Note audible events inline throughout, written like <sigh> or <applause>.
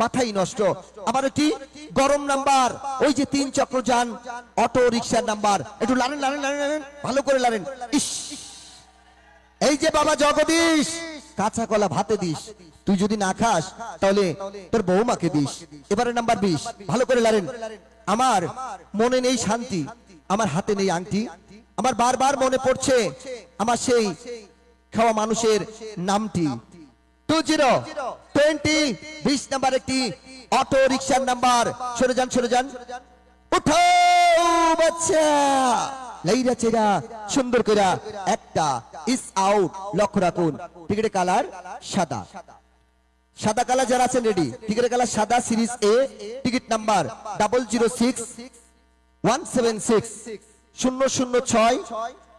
মাথাই নষ্ট। আবার একটি গরম নাম্বার। ওই যে তিন চক্র যান, অটো রিক্সার নাম্বার। একটু লারেন লারেন লারেন ভালো করে লারেন। ইস! এই যে বাবা জগদীশ, কাঁচা কলা ভাতে দিস। তুই যদি না খাস, তাহলে তোর বৌমাকে দিস। এবারে নাম্বার বিশ, ভালো করে লারেন। আমার মনে নেই শান্তি, আমার হাতে নেই আংটি। আমার বারবার মনে পড়ছে, আমার সেই খাওয়া মানুষের নামটি। Two zero. টোয়েন্টি বিশ নাম্বার একটি অটো রিক্সার নাম্বার সরে যান সরে যান। উঠো বাচ্চা। লাইরা চেরা সুন্দর কইরা একটা ইস আউট লক্ষ্য রাখুন। টিকিটের কালার সাদা। সাদা কালার যারা আছেন রেডি টিকিটের কালার সাদা series A ticket number double zero six one seven six শূন্য শূন্য ছয়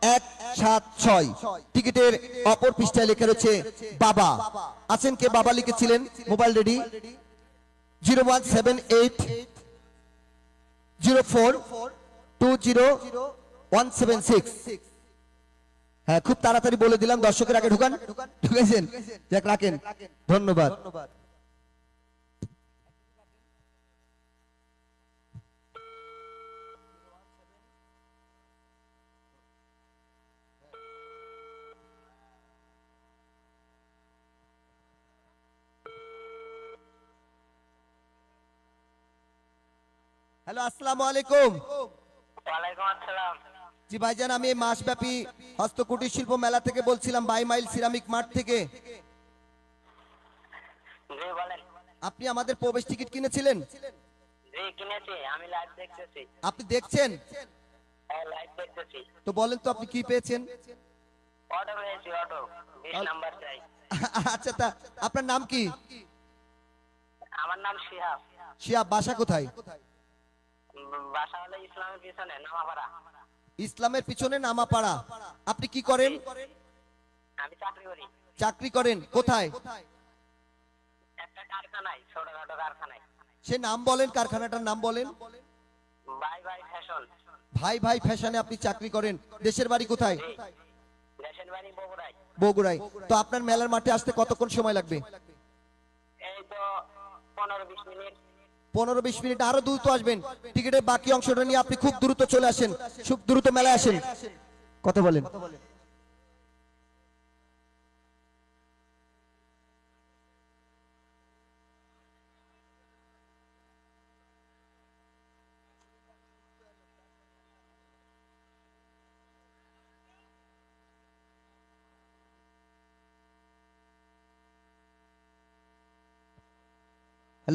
এক সাত ছয়। টিকিটের অপর পৃষ্ঠায় লেখা রয়েছে, বাবা। আছেন কে? বাবা লিখেছিলেন। Mobile ready. Zero one seven eight, zero four two zero one seven six. হ্যাঁ খুব তাড়াতাড়ি বলে দিলাম, দর্শকের আগে ঢুকান। ঢুকেছেন? যাক, রাখেন। ধন্যবাদ। হ্যালো আসসালামু আলাইকুম ওয়ালাইকুম আসসালাম। জি ভাইজান আমি মাসব্যাপী হস্তকুটির শিল্প মেলা থেকে বলছিলাম বাই মাইল সিরামিক মাঠ থেকে। জি বলেন। আপনি আমাদের প্রবেশ টিকিট কিনেছিলেন? জি কিনেছি আমি লাইভ দেখতেছি। আপনি দেখছেন? হ্যাঁ লাইভ দেখতেছি। তো বলেন তো আপনি কি পেয়েছেন? অটো পেয়েছি অটো। বিশ নাম্বার চাই। <laughs> আচ্ছা তা আপনার নাম কি? আমার নাম শিহাব। শিয়া বাসা কোথায়? বাসা হলো ইসলামের পিছনে নামাপাড়া ইসলামের পিছনে নামাপাড়া আপনি কি করেন? আমি চাকরি করি। চাকরি করেন কোথায়? একটা কারখানায় ছোটখাটো কারখানায়। সে নাম বলেন কারখানাটার নাম বলেন। ফ্যাশন। ভাই ভাই ফ্যাশনে আপনি চাকরি করেন। দেশের বাড়ি কোথায়? জি। দেশের বাড়ি বগুড়ায়। বগুড়ায়। তো আপনার মেলার মাঠে আসতে কতক্ষণ সময় লাগবে? এই তো পনেরো বিশ মিনিট। পনেরো বিশ মিনিট আরও দ্রুত আসবেন। টিকিটের বাকি অংশটা নিয়ে আপনি খুব দ্রুত চলে আসেন। খুব দ্রুত মেলায় আসেন। কথা বলেন।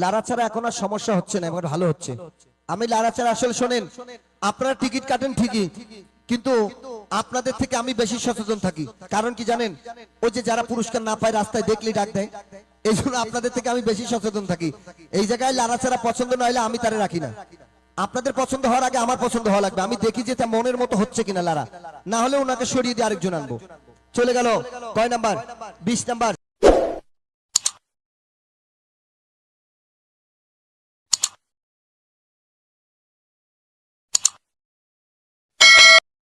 লাড়াচাড়া এখন আর সমস্যা হচ্ছে না, এবার ভালো হচ্ছে। আমি লাড়াচাড়া আসলে শোনেন, আপনারা টিকিট কাটেন ঠিকই, কিন্তু আপনাদের থেকে আমি বেশি সচেতন থাকি। কারণ কি জানেন, ওই যে যারা পুরস্কার না পায় রাস্তায় দেখলি ডাক দেয় এই জন্য আপনাদের থেকে আমি বেশি সচেতন থাকি। এই জায়গায় লাড়াচাড়া পছন্দ না হলে আমি তারা রাখি না। আপনাদের পছন্দ হওয়ার আগে আমার পছন্দ হওয়া লাগবে। আমি দেখি যে তা মনের মতো হচ্ছে কিনা লারা। না হলে ওনাকে সরিয়ে দিয়ে আরেকজন আনব। চলে গেল, কয় নাম্বার? বিশ নাম্বার।